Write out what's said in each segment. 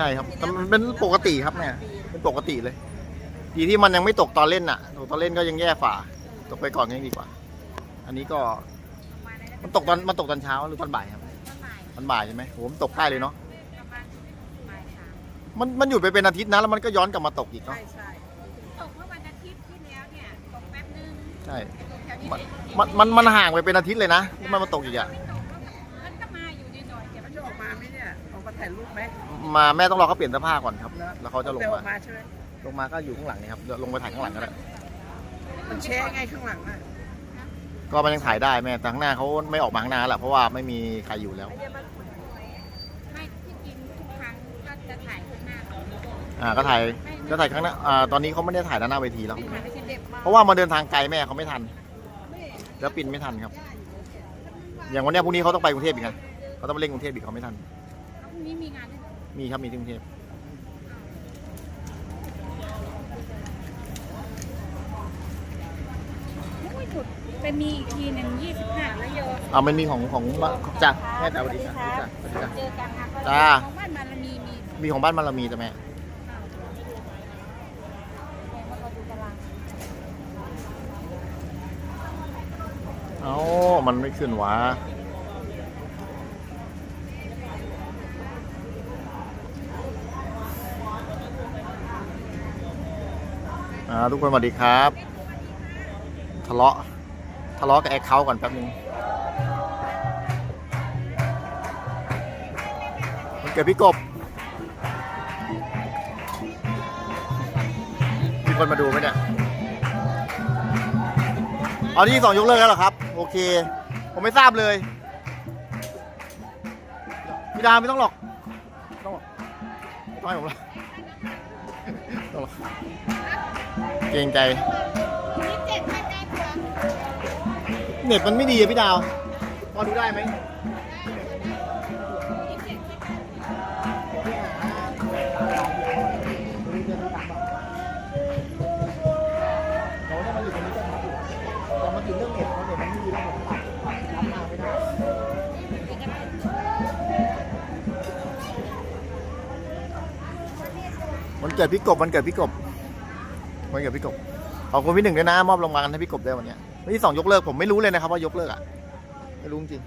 ใช่ครับแต่มันเป็นปกติครับเนี่ยเป็นปกติเลย ดีที่มันยังไม่ตกตอนเล่นน่ะ ตกตอนเล่นก็ยังแย่ฝ่า ตกไปก่อนยังดีกว่า อันนี้ก็มันตกตอนมันตกตอนเช้าหรือตอนบ่ายครับตอนบ่ายใช่ไหมโหมนตกใกล้เลยเนาะมันมันอยู่ไปเป็นอาทิตย์นะแล้วมันก็ย้อนกลับมาตกอีกเนาะใช่ตกเมื่อวันอาทิตย์ที่แล้วเนี่ยตกแป๊บนึงใช่ตกแถวนี้มันมันมันมันห่างไปเป็นอาทิตย์เลยนะแล้วมันมาตกอีกอะมันก็มาอยู่นิดหน่อยๆเดี๋ยวมันจะออกมาไหมเนี่ยออกมาถ่ายรูปไหม มาแม่ต้องรอเขาเปลี่ยนเสื้อผ้าก่อนครับ แล้วเขาจะลงเดี๋ยวอมา อกมาใช่ไหมลงมาก็อยู่ข้างหลังนี่ครับเดี๋ยวลงไปถ่ายข้างหลังก็ได้มันแช่ไงข้างหลังอะก็มันยังถ่ายได้แม่แต่ข้างหน้าเขาไม่ออกมาข้างหน้าแหละเพราะว่าไม่มีใครอยู่แล้ว ไม่ที่จริงทุกครั้งก็จะถ่ายข้างหน้าก่อนอ่าก็ถ่ายก็ถ่ายข้างหน้าอ่าตอนนี้เขาไม่ได้ถ่ายด้านหน้าเวทีแล้วถ่ายไม่ใช่เด็กเพราะว่ามาเดินทางไกลแม่เขาไม่ทันแล้วปินไม่ทันครับ อย่างวันเนี้ยพรุ่งนี้เขาต้องไปกรุงเทพอีกนะเขาต้องไปเล่นกรุงเทพอีกเขาไม่ทันพรุ่งนี้มีงานด้วยเหรอ มีครับ มีที่กรุงเทพโอ้ยถุดไปมีอีกทีหนึ่งยี่สิบห้าแล้วโยอ่ามันมีของของของจ้าแม่จ้าสวัสดีจ้าสวัสดีจ้าสวัสดีจ้าเจอกันค่ะจ้า ของบ้านมันมีมีมีของบ้านมันละมีจ้ะแม่ แม่ว่าเราดูตารางเอ้ามันไม่ขึ้นวะ ทุกคนสวัสดีครับ ทะเลาะทะเลาะกับแอคเคาท์ก่อนแป๊บนึงมันเกิดพี่กบ มีคนมาดูไหมเนี่ยเอาที่สองยกเลิกแล้วเหรอครับ โอเค ผมไม่ทราบเลยพี่ดาไม่ต้องหรอกไม่ต้องหรอกไม่ต้องให้ผมหรอกไม่ต้องหรอก เกรงใจยี่สิบเจ็ดไม่ได้เผื่อเน็ตมันไม่ดีอะพี่ดาว พอดูได้ไหมยี่สิบเจ็ดไม่ได้เราได้มาอยู่ตรงนี้ก็ทับอยู่แต่มาถึงเรื่องเน็ตเพราะเน็ตมันไม่ดีแล้วผมปรับปรับรับมาไม่ได้วันเกิดพี่กบวันเกิดพี่กบ วันเกิดพี่กบขอบคุณพี่หนึ่งด้วยนะมอบรางวัลให้พี่กบได้วันนี้วันที่สองยกเลิกผมไม่รู้เลยนะครับว่ายกเลิกอะไม่รู้จริง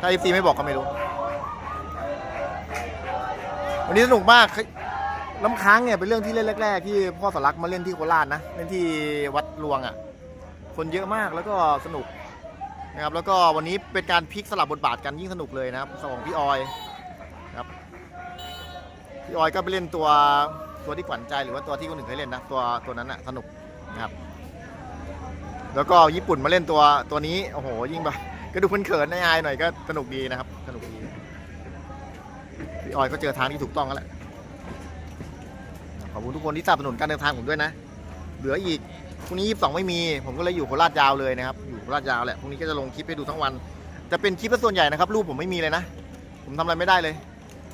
ถ้าเอฟซีไม่บอกก็ไม่รู้ วันนี้สนุกมากน้ำค้างเนี่ยเป็นเรื่องที่เล่นแรก ๆ ที่พ่อสลักมาเล่นที่โคราชนะเล่นที่วัดลวงอะ คนเยอะมากแล้วก็สนุกนะครับแล้วก็วันนี้เป็นการพลิกสลับบทบาทกันยิ่งสนุกเลยนะครับของพี่ออยครับพี่ออยก็ไปเล่นตัว ตัวที่ขวัญใจหรือว่าตัวที่คนอื่นเคยเล่นนะตัวตัวนั้นอะสนุกนะครับ แล้วก็ญี่ปุ่นมาเล่นตัวตัวนี้โอ้โหยิ่งแบบก็ดูเขินๆอายหน่อยก็สนุกดีนะครับ สนุกดีพี่ออยก็เจอทางที่ถูกต้องแล้วแหละขอบคุณทุกคนที่สนับสนุนการเดินทางผมด้วยนะ เหลืออีกพรุ่งนี้22ไม่มี ผมก็เลยอยู่โคราชยาวเลยนะครับ อยู่โคราชยาวแหละพรุ่งนี้ก็จะลงคลิปให้ดูทั้งวัน จะเป็นคลิปซะส่วนใหญ่นะครับ รูปผมไม่มีเลยนะ ผมทำอะไรไม่ได้เลย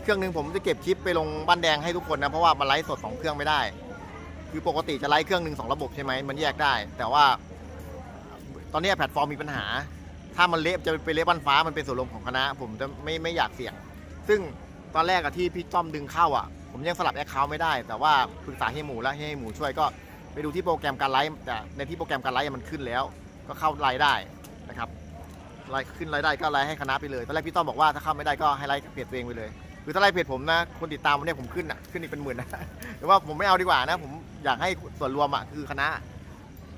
เครื่องหนึ่งผมจะเก็บคลิปไปลงบ้านแดงให้ทุกคนนะ เพราะว่ามันไลฟ์สดสองเครื่องไม่ได้ คือปกติจะไลฟ์เครื่องหนึ่งสองระบบใช่ไหมมันแยกได้ แต่ว่า ตอนนี้แพลตฟอร์มมีปัญหา ถ้ามันเละจะไปเละบ้านฟ้ามันเป็นส่วนรวมของคณะ ผมจะไม่ไม่อยากเสี่ยง ซึ่งตอนแรกอะที่พี่ต้อมดึงเข้าอะผมยังสลับแอคเคาท์ไม่ได้ แต่ว่าปรึกษาให้หมูแล้วให้หมูช่วยก็ไปดูที่โปรแกรมการไลฟ์แต่ในที่โปรแกรมการไลฟ์มันขึ้นแล้ว ก็เข้าไลฟ์ได้นะครับไลฟ์ขึ้นไลฟ์ได้ก็ไลฟ์ให้คณะไปเลยตอนแรกพี่ต้อมบอกว่าถ้าเข้าไม่ได้ก็ให้ไลฟ์เพจตัวเองไปเลย คือถ้าไลฟ์เพจผมนะ คนติดตามวันนี้ผมขึ้นอะ ขึ้นอีกเป็นหมื่นนะ แต่ว่าผมไม่เอาดีกว่านะ ผมอยากให้ส่วนรวมอะคือคณะ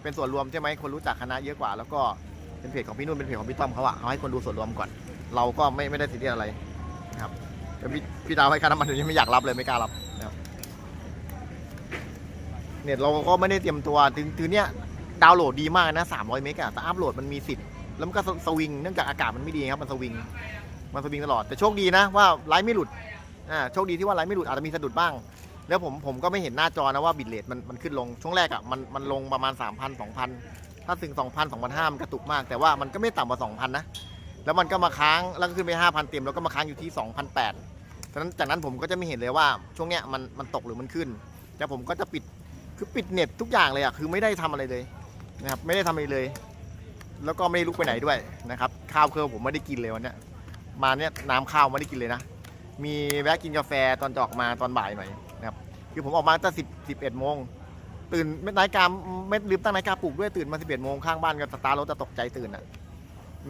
เป็นส่วนรวมใช่ไหมคนรู้จักคณะเยอะกว่า แล้วก็เป็นเพจของพี่นุ่นเป็นเพจของพี่ต้อมเขาอะเขาให้คนดูส่วนรวมก่อน เราก็ไม่ไม่ได้ซีเรียสอะไรนะครับแต่พี่พี่ดาวให้ค่าน้ำมันอยู่นี่ไม่อยากรับเลยไม่กล้ารับนะครับเน็ตเราก็ไม่ได้เตรียมตัวถึงถึงเนี้ยดาวน์โหลดดีมากนะ300เมกะแต่อัพโหลดมันมีสิทธิ์แล้วมันก็สวิงเนื่องจากอากาศมันไม่ดีครับมันสวิง มันสวิงตลอดแต่โชคดีนะว่าไลฟ์ไม่หลุดอ่าโชคดีที่ว่าไลฟ์ไม่หลุดอาจจะมีสะดุดบ้าง แล้วผมผมก็ไม่เห็นหน้าจอนะว่าบิตเรทมันมันขึ้นลงช่วงแรกอะมันมันลงประมาณ 3,000 2,000 ถ้าถึง 2,000 2,500มันกระตุกมาก แต่ว่ามันก็ไม่ต่ำกว่า 2,000 นะ แล้วมันก็มาค้างแล้วก็ขึ้นไป 5,000 เต็มแล้วก็มาค้างอยู่ที่ 2,800ฉะนั้นจากนั้นผมก็จะไม่เห็นเลยว่าช่วงเนี้ยมันมันตกหรือมันขึ้นแต่ผมก็จะปิดคือปิดเน็ตทุกอย่างเลยอะคือไม่ได้ทำอะไรเลยนะครับไม่ได้ทำอะไรเลย แล้วก็ไม่ได้ลุกไปไหนด้วยนะครับข้าวเครื่อผมไม่ได้กินเลยวันเนี้ย มาเนี่ยน้ำข้าวไม่ได้กินเลยนะ มีแวะกินกาแฟตอนจะออกมาตอนบ่ายหน่อยนะครับคือผมออกมาตั้งสิบสิบเอ็ดโมงตื่นไม่นาฬิกาไม่ลืมตั้งนาฬิกาปลุกด้วยตื่นมาสิบเอ็ดโมงข้างบ้านก็สตาร์รถจะตกใจตื่นอะ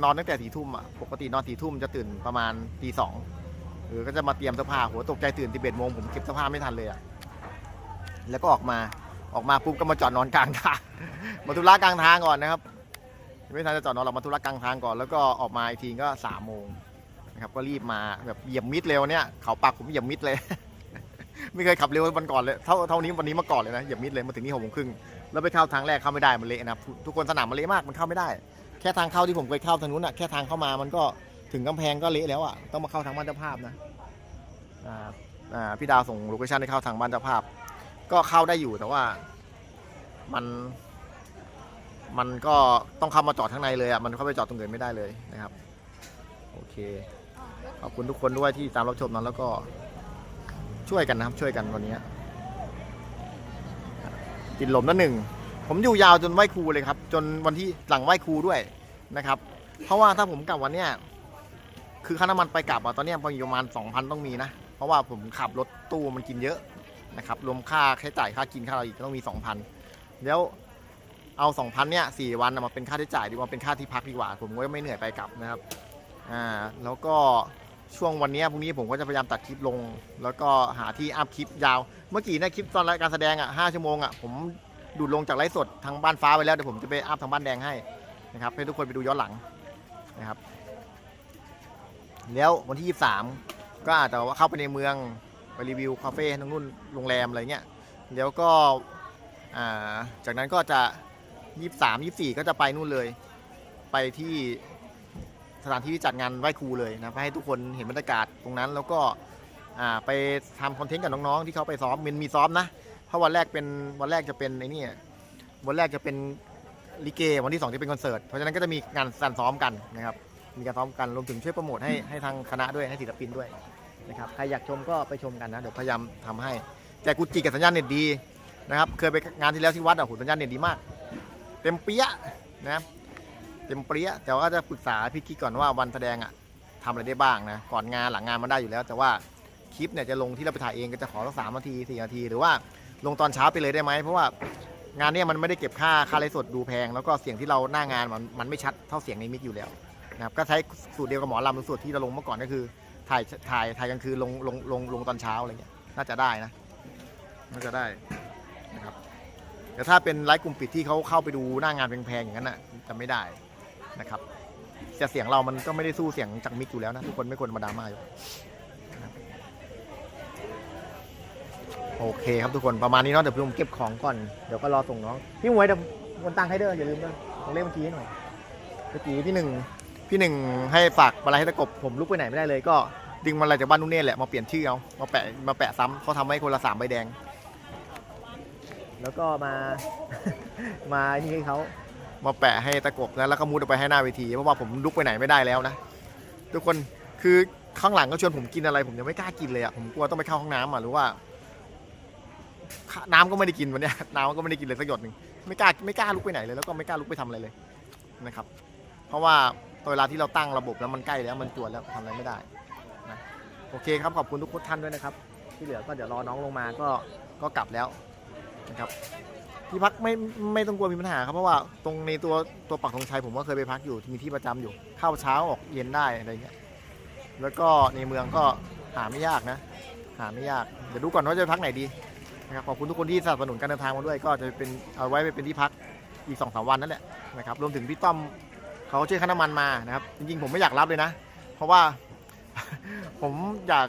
นอนตั้งแต่สี่ทุ่มอะปกตินอนสี่ทุ่มจะตื่นประมาณตีสองหรือก็จะมาเตรียมเสื้อผ้าหัวตกใจตื่นสิบเอ็ดโมงผมเก็บเสื้อผ้าไม่ทันเลยอะแล้วก็ออกมาออกมาปุ๊บก็มาจอดนอนกลางทางมาธุระกลางทางก่อนนะครับไม่ทันจะจอดนอนเรามาธุระกลางทางก่อนแล้วก็ออกมาอีกทีก็สามโมง นะครับก็รีบมาแบบเหยียบมิดเร็วเนี่ยเขาปักผมเหยียบมิดเลย ไม่เคยขับเร็ววันก่อนเลยเท่าเท่านี้วันนี้มาก่อนเลยนะเหยียบมิดเลยมาถึงนี่หกโมงครึ่งแล้วไปเข้าทางแรกเข้าไม่ได้มันเละนะครับทุกคนสนามมันเละมากมันเข้าไม่ได้ แค่ทางเข้าที่ผมเคยเข้าทางนู้นอะแค่ทางเข้ามามันก็ถึงกำแพงก็เละแล้วอะต้องมาเข้าทางบ้านเจ้าภาพนะอ่าอ่าพี่ดาวส่งโลเคชั่นให้เข้าทางบ้านเจ้าภาพ ก็เข้าได้อยู่แต่ว่ามันมันก็ต้องเข้ามาจอดข้างในเลยอะ มันเข้าไปจอดตรงอื่นไม่ได้เลยนะครับ โอเค ขอบคุณทุกคนด้วยที่ตามรับชมนั้นแล้วก็ช่วยกันนะครับ ช่วยกันวันนี้กินลมนั่นหนึ่ง ผมอยู่ยาวจนไหวครูเลยครับ จนวันที่หลังไหวครูด้วยนะครับ เพราะว่าถ้าผมกลับวันเนี้ยคือค่าน้ำมันไปกลับอะตอนเนี้ยประมาณ2,000ต้องมีนะ เพราะว่าผมขับรถตู้มันกินเยอะนะครับ รวมค่าใช้จ่ายค่ากินค่าอะไรอีกก็ต้องมี 2,000 แล้วเอาสองพันเนี่ยสี่วันมาเป็นค่าใช้จ่ายดีกว่าเป็นค่าที่พักดีกว่า ผมก็ไม่เหนื่อยไปกลับนะครับ อ่าแล้วก็ช่วงวันนี้พรุ่งนี้ผมก็จะพยายามตัดคลิปลง แล้วก็หาที่อัพคลิปยาว เมื่อกี้นะคลิปตอนรายการแสดงอะห้าชั่วโมงอะผมดูดลงจากไลฟ์สดทางบ้านฟ้าไปแล้วเดี๋ยวผมจะไปอัพทางบ้านแดงให้นะครับให้ทุกคนไปดูย้อนหลังนะครับ แล้ววันที่ 23 ก็อาจจะเข้าไปในเมืองไปรีวิวคาเฟ่ทั้งนู่นโรงแรมอะไรเงี้ยแล้วก็จากนั้นก็จะยี่สามยี่สี่ก็จะไปนู่นเลย ไปที่ สถานที่ที่จัดงานไหว้ครูเลยนะไปให้ทุกคนเห็นบรรยากาศตรงนั้น แล้วก็อ่าไปทำคอนเทนต์กับน้องๆที่เขาไปซ้อมมันมีซ้อมนะเพราะวันแรกเป็นวันแรกจะเป็นไอ้นี่วันแรกจะเป็นลิเกวันที่สองจะเป็นคอนเสิร์ตเพราะฉะนั้นก็จะมีงานการซ้อมกันนะครับมีการซ้อมกันรวมถึงช่วยโปรโมทให้ให้ทางคณะด้วยให้ศิลปินด้วยนะครับใครอยากชมก็ไปชมกันนะเดี๋ยวพยายามทำให้ แต่กูจิกับสัญญาณเน็ตดีนะครับเคยไปงานที่แล้วที่วัดอะโหสัญญาณเน็ตดีมาก เต็มเปี้ยะนะ เต็มเปรี้ยแต่ว่าก็จะปรึกษาพี่กิ๊กก่อนว่าวันแสดงอะทำอะไรได้บ้างนะก่อนงานหลังงานมันได้อยู่แล้ว แต่ว่าคลิปเนี่ยจะลงที่เราไปถ่ายเองก็จะขอสักสามนาทีสี่นาที หรือว่าลงตอนเช้าไปเลยได้ไหมเพราะว่างานเนี่ยมันไม่ได้เก็บค่าค่าไลฟ์สดดูแพง แล้วก็เสียงที่เราหน้างานมันมันไม่ชัดเท่าเสียงในมิกอยู่แล้วนะครับก็ใช้สูตรเดียวกับหมอลำสูตรที่เราลงเมื่อก่อนก็คือ ถ่ายถ่ายถ่ายกลางคืนลงลงลงลงตอนเช้าอะไรเงี้ยน่าจะได้นะน่าจะได้นะครับแต่ถ้าเป็นไลฟ์กลุ่มปิดที่เขาเข้าไปดูหน้างานแพงๆอย่างนั้นน่ะจะไม่ได้ นะครับแต่เสียงเรามันก็ไม่ได้สู้เสียงจากมิกอยู่แล้วนะทุกคนไม่ควรมาดราม่าอยู่โอเคครับทุกคนประมาณนี้เนาะเดี๋ยวพี่มเก็บของก่อนเดี๋ยวก็รอส่งน้องพี่หมวยเดี๋ยววันตังค์ให้เด้ออย่าลืมด้วยลงเลขบัญชีให้หน่อยเมื่อกี้พี่หนึ่งพี่หนึ่งให้ฝากอะไรให้ตะกบผมลุกไปไหนไม่ได้เลย ก็ดึงมันอะไรจากบ้านนุ่นเน่แหละมาเปลี่ยนชื่อเอามาแปะมาแปะซ้ำเขาทำให้คนละสามใบแดง แล้วก็มา มานี่ให้เขา มาแปะให้ตะกบแล้วแล้วก็มุดออกไปให้หน้าเวทีเพราะว่าผมลุกไปไหนไม่ได้แล้วนะ ทุกคนคือข้างหลังก็ชวนผมกินอะไร ผมยังไม่กล้ากินเลยอะผมกลัวต้องไปเข้าห้องน้ำอะหรือว่า น้ำก็ไม่ได้กินวันนี้น้ำก็ไม่ได้กินเลยสักหยดหนึ่งไม่กล้าไม่กล้าลุกไปไหนเลย แล้วก็ไม่กล้าลุกไปทำอะไรเลยนะครับ เพราะว่าเวลาที่เราตั้งระบบแล้วมันใกล้แล้วมันจวนแล้วทำอะไรไม่ได้นะโอเคครับขอบคุณทุกท่านด้วยนะครับ ที่เหลือก็เดี๋ยวรอน้องลงมาก็ก็กลับแล้วนะครับ ที่พักไม่ไม่ต้องกลัวมีปัญหาครับเพราะว่าตรงในตัวตัวปักธงชัยผมก็เคยไปพักอยู่มีที่ประจำอยู่เข้าเช้าออกเย็นได้อะไรเงี้ยแล้วก็ในเมืองก็หาไม่ยากนะ หาไม่ยากเดี๋ยวดูก่อนว่าจะพักไหนดีนะครับขอบคุณทุกคนที่สนับสนุนการเดินทางมาด้วย ก็จะเป็นเอาไว้ไปเป็นที่พักอีกสองสามวันนั่นแหละนะครับรวมถึงพี่ต้อมเขาช่วยค่าน้ำมันมานะครับจริงๆผมไม่อยากรับเลยนะ เพราะว่า ผมอยาก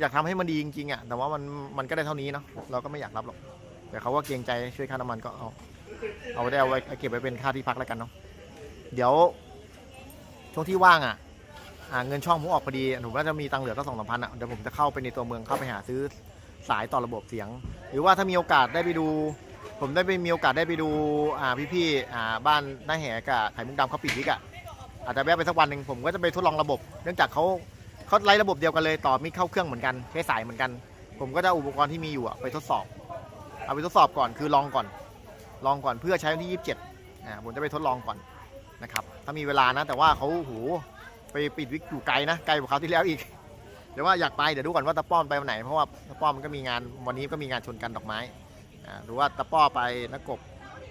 อยากทำให้มันดีจริงๆอะแต่ว่ามันมันก็ได้เท่านี้เนาะเราก็ไม่อยากรับหรอก แต่เขาว่าเกรงใจช่วยค่าน้ำมันก็เอาเอาได้เอาไว้เก็บไว้เป็นค่าที่พักแล้วกันเนาะเดี๋ยวช่วงที่ว่างอะอ่าเงินช่องผมออกพอดีผมว่าจะมีตังค์เหลือก็สองสามพันอะเดี๋ยวผมจะเข้าไปในตัวเมืองเข้าไปหาซื้อสายต่อระบบเสียง หรือว่าถ้ามีโอกาสได้ไปดู ผมได้ไปมีโอกาสได้ไปดูอ่าพี่ๆอ่าบ้านหน้าแหกับไข่มุกดำเขาปิดวิกอะอาจจะแวะไปสักวันหนึ่งผมก็จะไปทดลองระบบ เนื่องจากเขาเขาไล่ระบบเดียวกันเลยต่อมิเข้าเครื่องเหมือนกันใช้สายเหมือนกัน ผมก็จะอุปกรณ์ที่มีอยู่อะไปทดสอบ เอาไปทดสอบก่อนคือลองก่อน ลองก่อนเพื่อใช้วันที่ 27อ่าผมจะไปทดลองก่อนนะครับถ้ามีเวลานะ แต่ว่าเขาโหไปปิดวิกอยู่ไกลนะไกลกว่าคราวที่แล้วอีกเดี๋ยวว่าอยากไปเดี๋ยวดูก่อนว่าตะป้อมไปวันไหนเพราะว่าตะป้อมมันก็มีงานวันนี้ก็มีงานชนกันดอกไม้อ่าหรือว่าตะป้อไปนักกบ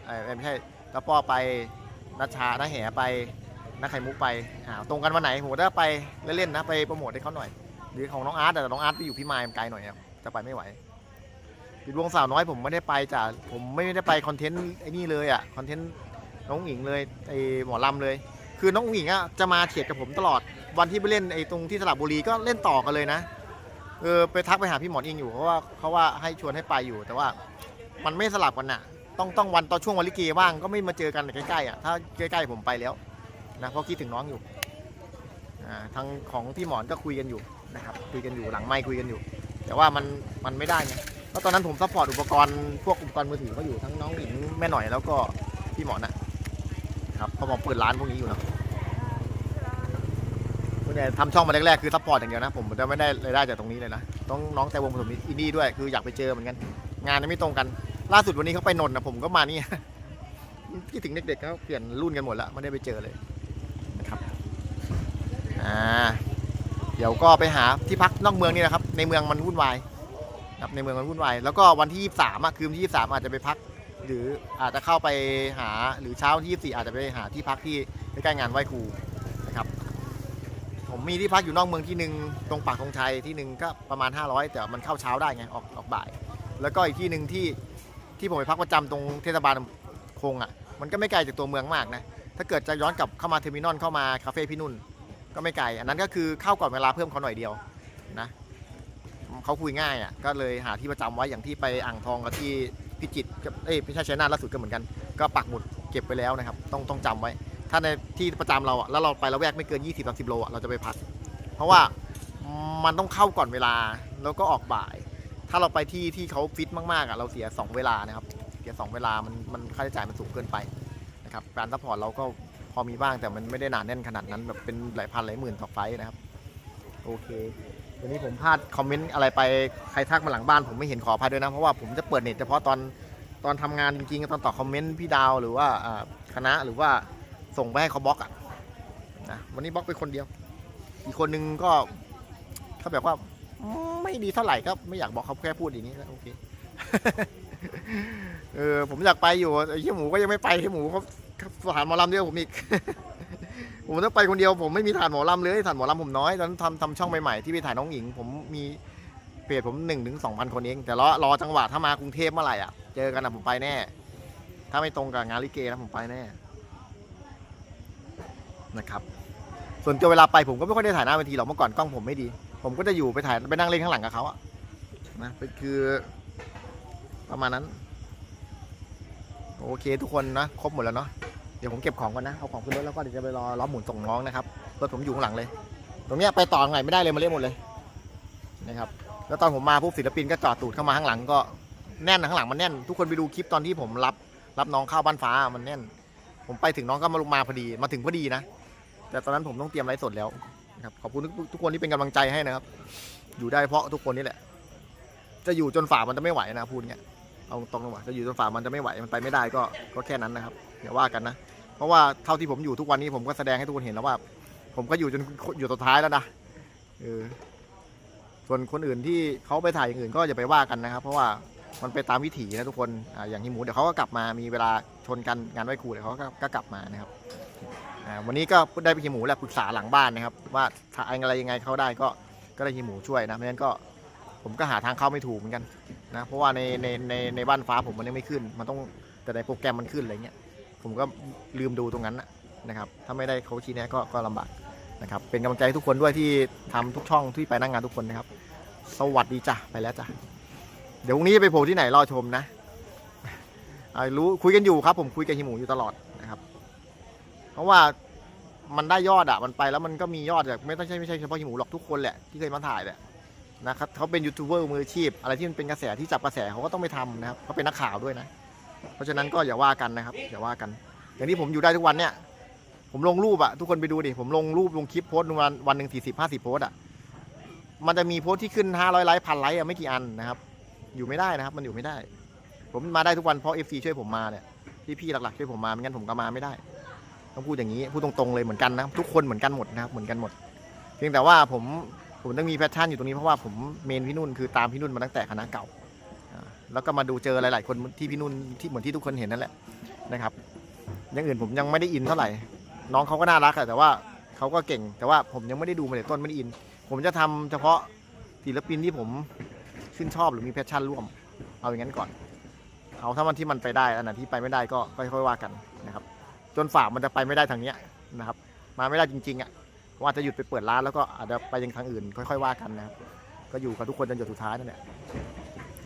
เออไม่ใช่ตะป้อไปนัชชานักแห่ไปนักไข่มุกไปอ่าตรงกันวันไหนผมก็จะไปเล่นๆนะไปโปรโมทให้เขาหน่อยหรือของน้องอาร์ตแต่น้องอาร์ตไปอยู่พี่มายมันไกลหน่อยครับจะไปไม่ไหว ปิดวงสาวน้อยผมไม่ได้ไปจ้ะผมไม่ได้ไปคอนเทนต์ไอ้นี่เลยอะคอนเทนต์น้องหญิงเลยไอหมอลำเลย คือน้องหญิงอะจะมาเถียดกับผมตลอดวันที่ไปเล่นไอตรงที่สระบุรีก็เล่นต่อกันเลยนะเออไปทักไปหาพี่หมอนอิงอยู่เพราะว่าเขาว่าให้ชวนให้ไปอยู่แต่ว่ามันไม่สลับกันน่ะ ต้องต้องวันตอนช่วงวันลิเกว่างก็ไม่มาเจอกันใกล้ๆอะถ้าใกล้ๆผมไปแล้วนะเพราะคิดถึงน้องอยู่อ่าทางของพี่หมอนก็คุยกันอยู่นะครับคุยกันอยู่หลังไมค์คุยกันอยู่ แต่ว่ามันมันไม่ได้ไง แล้วตอนนั้นผมซัพพอร์ตอุปกรณ์พวกอุปกรณ์มือถือเขาอยู่ทั้งน้องหญิงแม่หน่อยแล้วก็พี่หมอน่ะครับเพราะผมเปิดร้านพวกนี้อยู่นะส่วนใหญ่ทำช่องมาแรกๆคือซัพพอร์ตอย่างเดียวนะ ผมจะไม่ได้รายได้จากตรงนี้เลยนะต้องน้องแต่วงผสมอินดี้ด้วย คืออยากไปเจอเหมือนกัน งานยังไม่ตรงกัน ล่าสุดวันนี้เขาไปนนท์นะผมก็มานี่คิดถึงเด็กๆเขาเปลี่ยนรุ่นกันหมดแล้วไม่ได้ไปเจอเลยนะครับอ่าเดี๋ยวก็ไปหาที่พักนอกเมืองนี่นะครับ ในเมืองมันวุ่นวาย ครับในเมืองมันวุ่นวายแล้วก็วันที่ 23อะคืนที่ 23 อาจจะไปพัก หรืออาจจะเข้าไปหาหรือเช้าที่24อาจจะไปหาที่พักที่ใกล้ๆงานไหว้ครูนะครับ ผมมีที่พักอยู่นอกเมืองที่หนึ่งตรงปากธงชัยที่หนึ่งก็ประมาณ 500 แต่มันเข้าเช้าได้ไงออกออกบ่าย แล้วก็อีกที่หนึ่งที่ที่ผมไปพักประจำตรงเทศบาลคงอะมันก็ไม่ไกลจากตัวเมืองมากนะถ้าเกิดจะย้อนกลับเข้ามาเทอร์มินอลเข้ามาคาเฟ่พี่นุ่นก็ไม่ไกล อันนั้นก็คือเข้าก่อนเวลาเพิ่มเขาหน่อยเดียวนะ เขาคุยง่ายอะก็เลยหาที่ประจำไว้อย่างที่ไปอ่างทองกับที่พิจิตรกับเอ้ยไม่ใช่ชัยนาทล่าสุดก็เหมือนกัน ก็ปักหมุดเก็บไปแล้วนะครับ ต้องต้องจำไว้ ถ้าในที่ประจำเราอะแล้วเราไปละแวกไม่เกิน 20 30 โลอะเราจะไปพัก เพราะว่ามันต้องเข้าก่อนเวลาแล้วก็ออกบ่าย ถ้าเราไปที่ที่เขาฟิตมากๆอะเราเสีย 2 เวลานะครับเสีย 2 เวลามันมันค่าใช้จ่ายมันสูงเกินไปนะครับการซัพพอร์ตเราก็พอมีบ้างแต่มันไม่ได้หนาแน่นขนาดนั้นแบบเป็นหลายพันหลายหมื่นต่อไฟนะครับโอเค วันนี้ผมพลาดคอมเมนต์อะไรไปใครทักมาหลังบ้าน ผมไม่เห็นขออภัยด้วยนะ เพราะว่าผมจะเปิดเน็ตเฉพาะตอนตอนทำงานจริงๆตอนตอบคอมเมนต์พี่ดาวหรือว่าคณะหรือว่าส่งไปให้เขาบล็อกอะนะวันนี้บล็อกไปคนเดียว อีกคนนึงก็เขาแบบว่าไม่ดีเท่าไหร่ก็ไม่อยากบอกเขาแค่พูดอย่างนี้ก็โอเคเออผมอยากไปอยู่ไอ้เหี้ยหมูก็ยังไม่ไปไอ้หมูเขาเขานมอลำเดียวผมอีก ผมต้องไปคนเดียวผมไม่มีฐานหมอลำเลยฐานหมอลำผมน้อยตอนนั้นทำทำช่องใหม่ๆที่ไปถ่ายน้องหญิง ผมมีเพจผมหนึ่งถึงสองพันคนเอง แต่รอรอจังหวะถ้ามากรุงเทพเมื่อไหร่อะเจอกันอะผมไปแน่ ถ้าไม่ตรงกับงานลิเกนะผมไปแน่นะครับ ส่วนตัวเวลาไปผมก็ไม่ค่อยได้ถ่ายหน้าเวทีหรอกเมื่อก่อนกล้องผมไม่ดี ผมก็จะอยู่ไปถ่ายไปนั่งเล่นข้างหลังกับเขาอะนะคือประมาณนั้น โอเคทุกคนนะ ครบหมดแล้วเนาะ ดี๋ยวผมเก็บของก่อนนะเอาของขึ้นรถแล้วก็เดี๋ยวจะไปรอล้อหมุนส่งน้องนะครับรถผมอยู่ข้างหลังเลย ตรงเนี้ยไปต่อไหนไม่ได้เลยมาเล่นหมดเลยนะครับแล้วตอนผมมาพวกศิลปินก็จอดตูดเข้ามาข้างหลังก็แน่นนะข้างหลังมันแน่น ทุกคนไปดูคลิปตอนที่ผมรับรับน้องเข้าบ้านฟ้ามันแน่น ผมไปถึงน้องก็มาลงมาพอดีมาถึงพอดีนะ แต่ตอนนั้นผมต้องเตรียมไลฟ์สดแล้วนะครับขอบคุณทุกทุกคนที่เป็นกำลังใจให้นะครับ อยู่ได้เพราะทุกคนนี่แหละ จะอยู่จนฝ่ามันจะไม่ไหวนะพูดเงี้ยเอาตรงๆว่าจะอยู่จนฝ่ามันจะไม่ไหวมันไปไม่ได้ก็ก็แค่นั้นนะครับอย่าว่ากันนะ ราะว่าเท่าที่ผมอยู่ทุกวันนี้ผมก็แสดงให้ทุกคนเห็นแล้วว่า ผมก็อยู่จนอยู่สุดท้ายแล้วนะเออส่วนคนอื่นที่เขาไปถ่ายอย่างอื่นก็อย่าไปว่ากันนะครับ เพราะว่ามันไปตามวิถีนะทุกคนอ่าอย่างฮิมูเดี๋ยวเขาก็กลับมามีเวลาชนกันงานไหว้ครูเดี๋ยวเขาก็ก็กลับมานะครับอ่าวันนี้ก็ได้ไปฮิหมูแหละปรึกษาหลังบ้านนะครับ ว่าถ้าอะไรยังไงเข้าได้ก็ก็ได้ฮิหมูช่วยนะไม่งั้นก็ผมก็หาทางเข้าไม่ถูกเหมือนกันนะเพราะว่าในในในในบ้านฟ้าผมมันยังไม่ขึ้น มันต้องแต่ในโปรแกรมมันขึ้นอะไรเงี้ย ผมก็ลืมดูตรงนั้นนะครับ ถ้าไม่ได้เขาชี้แนะก็ก็ลำบากนะครับ เป็นกำลังใจทุกคนด้วยที่ทำทุกช่องที่ไปนั่งงานทุกคนนะครับ สวัสดีจ้ะไปแล้วจ้ะเดี๋ยวพรุ่งนี้จะไปโผล่ที่ไหนรอชมนะรู้คุยกันอยู่ครับผมคุยกับฮิมูอยู่ตลอดนะครับ เพราะว่ามันได้ยอดอะมันไปแล้วมันก็มียอดจากไม่ต้องใช่ไม่ใช่เฉพาะฮิมูหรอกทุกคนแหละที่เคยมาถ่ายแหละนะครับเขาเป็นยูทูบเบอร์มืออาชีพ อะไรที่มันเป็นกระแสที่จับกระแสเขาก็ต้องไปทำนะครับเขาเป็นนักข่าวด้วยนะ เพราะฉะนั้นก็อย่าว่ากันนะครับอย่าว่ากัน อย่างที่ผมอยู่ได้ทุกวันเนี่ย ผมลงรูปอะทุกคนไปดูดิผมลงรูปลงคลิปโพสต์วันวันหนึ่งสี่สิบห้าสิบโพสต์อะมันจะมีโพสต์ที่ขึ้นห้าร้อยไลค์พันไลค์อะไม่กี่อันนะครับ อยู่ไม่ได้นะครับ มันอยู่ไม่ได้ ผมมาได้ทุกวันเพราะเอฟซีช่วยผมมาเนี่ยพี่ๆหลักๆช่วยผมมาไม่งั้นผมก็มาไม่ได้ ต้องพูดอย่างนี้พูดตรงๆเลยเหมือนกันนะทุกคนเหมือนกันหมดนะครับเหมือนกันหมด เพียงแต่ว่าผมผมต้องมีแพชชั่นอยู่ตรงนี้เพราะว่าผมเมนพี่นุ่นคือตามพี่นุ่นมาตั้งแต่คณะเก่าอ่า แล้วก็มาดูเจอหลาย ๆ คนที่พี่นุ่นที่เหมือนที่ทุกคนเห็นนั่นแหละนะครับอย่างอื่นผมยังไม่ได้อินเท่าไหร่ น้องเขาก็น่ารักแต่ว่าเขาก็เก่ง แต่ว่าผมยังไม่ได้ดูมาเลยต้นไม่ได้อิน ผมจะทำเฉพาะศิลปินที่ผมชื่นชอบหรือมีแพชชั่นร่วม เอาอย่างนั้นก่อน เอาถ้ามันที่มันไปได้อันไหนที่ไปไม่ได้ก็ค่อยๆว่ากันนะครับ จนฝ่ามันจะไปไม่ได้ทางเนี้ยนะครับ มาไม่ได้จริง ๆอะว่าจะหยุดไปเปิดร้านแล้วก็อาจจะไปยังทางอื่น ค่อย ๆ ว่ากันนะครับก็อยู่กับทุกคนจนหยดสุดท้ายนั่นแหละ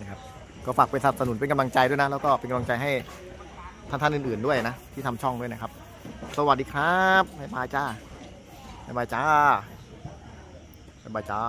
นะครับ ก็ฝากเป็นสนับสนุนเป็นกำลังใจด้วยนะ แล้วก็เป็นกำลังใจให้ท่านท่านอื่น ๆด้วยนะ ที่ทำช่องด้วยนะครับ สวัสดีครับบ๊ายบายจ้าบ๊ายบายจ้าบ๊ายบายจ้า